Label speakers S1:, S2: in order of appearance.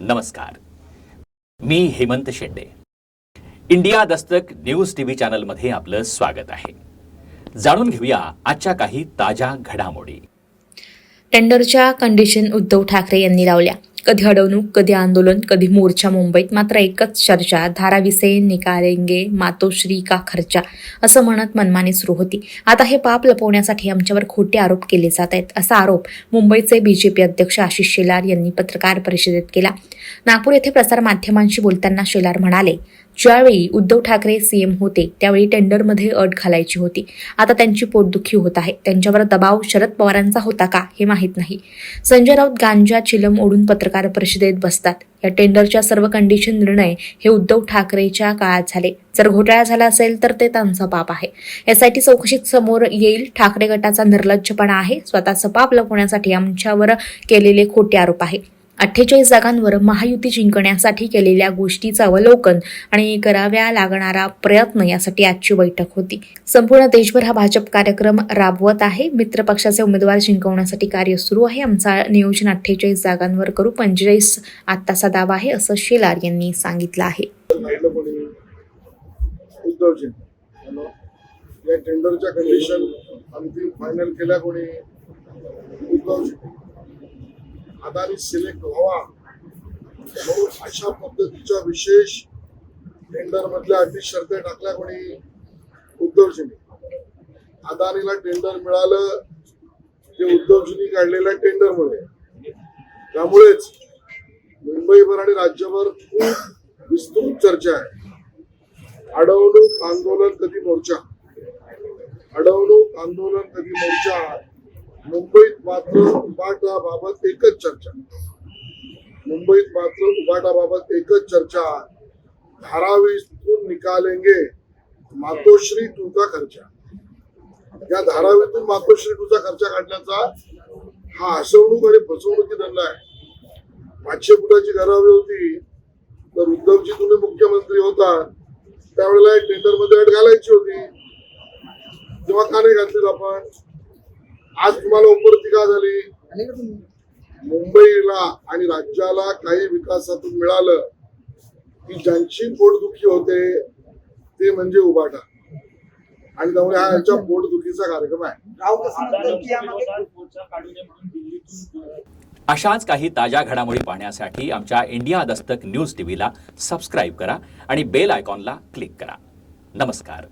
S1: नमस्कार. मी Hemant Shende. India Dastak news TV चॅनलमध्ये आपलं स्वागत आहे. जाणून घेऊया आजच्या काही ताज्या घडामोडी.
S2: टेंडरच्या कंडिशन उद्धव ठाकरे यांनी लावल्या. कधी अडवणूक कधी आंदोलन कधी मोर्चा मुंबईत. मात्र एकच चर्चा धाराविसे निकालेंगे मातोश्री का खर्चा असं म्हणत मनमानी सुरू होती. आता हे पाप लपवण्यासाठी आमच्यावर खोटे आरोप केले जात आहेत असा आरोप मुंबईचे बीजेपी अध्यक्ष आशिष शेलार यांनी पत्रकार परिषदेत केला. नागपूर येथे प्रसारमाध्यमांशी बोलताना शेलार म्हणाले ज्यावेळी उद्धव ठाकरे सीएम होते त्यावेळी टेंडरमध्ये अट घालायची होती. आता त्यांची पोटदुखी होत आहे. त्यांच्यावर दबाव शरद पवारांचा होता का हे माहीत नाही. संजय राऊत गांजा चिलम ओढून पत्रकार परिषदेत बसतात. या टेंडरच्या सर्व कंडिशन निर्णय हे उद्धव ठाकरेच्या काळात झाले. जर घोटाळा झाला असेल तर ते त्यांचं पाप आहे. एसआयटी चौकशीत समोर येईल ठाकरे गटाचा निर्लज्जपणा आहे. स्वतःचं पाप लपवण्यासाठी आमच्यावर केलेले खोटे आरोप आहे. अठ्ठेचाळीस जागांवर महायुती जिंकण्यासाठी केलेल्या गोष्टीचं अवलोकन आणि कराव्या लागणारा प्रयत्न यासाठी आजची बैठक होती. संपूर्ण देशभर हा भाजप कार्यक्रम राबवत आहे. मित्र पक्षाचे उमेदवार जिंकवण्यासाठी कार्य सुरू आहे. आमचा नियोजन अठ्ठेचाळीस जागांवर करू. पंचेचाळीस आत्ताचा दावा आहे असं शेलार यांनी सांगितलं आहे.
S3: या टेंडरच्या कंडिशन अंतिम फायनल केल्या कोणी? आधारित सिलेक्ट व्हावा. म्हणून अशा पद्धतीच्या विशेष टेंडर मधल्या अटी शर्ती टाकल्या कोणी उद्धवजींनी. अदानीला टेंडर मिळालं ते उद्धवजींनी काढलेल्या टेंडरमुळे. त्यामुळेच मुंबईभर आणि राज्यभर खूप विस्तृत चर्चा आहे. अडवणूक आंदोलन कधी मोर्चा? अडवणूक आंदोलन कधी मोर्चा? मुंबईत मात्र उबाटाबाबत एकच चर्चा. मुंबईत मात्र उबाटाबाबत एकच चर्चा. धारावीतून निकालेंगे मातोश्री टूचा खर्चा. या धारावीतून मातोश्री टूचा खर्चा काढण्याचा हा हसवणूक आणि फसवणुकी धंदा आहे. पाचशे फुटाची घरावी होती तर उद्धवजी तुम्ही मुख्यमंत्री होता त्यावेळेला टेंडरमध्ये अट घालायची होती. तेव्हा का नाही घातली आपण? आज तुम्हाला उपरती का झाली? मुंबईला आणि राज्याला काही विकासातून मिळालं की ज्यांची पोटदुखी होते ते म्हणजे उबाटा. आणि त्यामुळे हा यांच्या पोटदुखीचा कार्यक्रम आहे.
S1: अशाच काही ताज्या घडामोडी पाहण्यासाठी आमच्या इंडिया दस्तक न्यूज टीव्हीला सबस्क्राईब करा आणि बेल आयकॉनला क्लिक करा. नमस्कार.